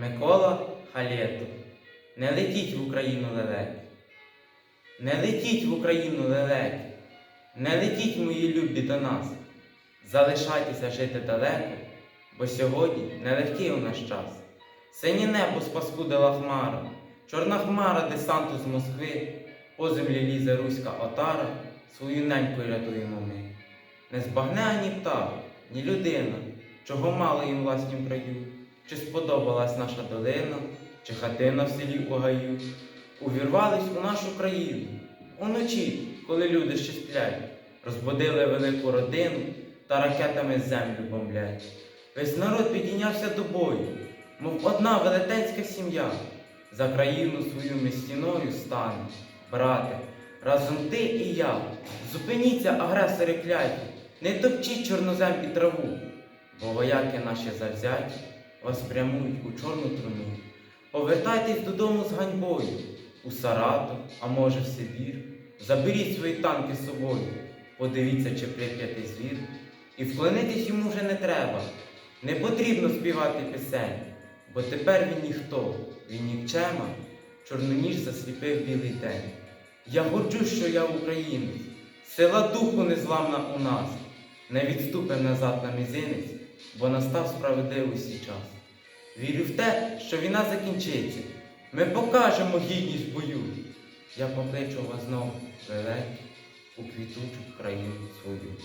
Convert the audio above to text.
Микола Халєтов. Не летіть в Україну лелеки. Не летіть в Україну лелеки. Не летіть, мої любі, до нас. Залишайтеся жити далеко, бо сьогодні нелегкий у наш час. Синє небо спаскудила хмара, чорна хмара десанту з Москви, по землі лізе руська отара, свою неньку рятуємо ми. Не збагне ані птах, ні людина, чого мало їм власнім краю, чи сподобалась наша долина, чи хатина в селі у гаю, увірвались у нашу країну. Уночі, коли люди ще сплять, розбудили велику родину та ракетами землю бомблять. Весь народ підійнявся до бою, мов одна велетенська сім'я. За країну свою ми стіною стане, брате, разом ти і я. Зупиніться, агресори кляті, не топчіть чорнозем і траву, бо вояки наші завзяті вас прямують у чорну труну. Повертайтесь додому з ганьбою, у Саратов, а може в Сибір. Заберіть свої танки з собою, подивіться, чи прип'ятий звір, і вклонитись йому вже не треба. Не потрібно співати пісень, бо тепер він ніхто, він нікчема, чорноніж засліпив білий день. Я горджусь, що я українець, сила духу незламна у нас, не відступим назад на мізинець, бо настав справедливості час. Вірю в те, що війна закінчиться. Ми покажемо гідність бою. Я покличу вас знову, лелеки, у квітучу країну свою.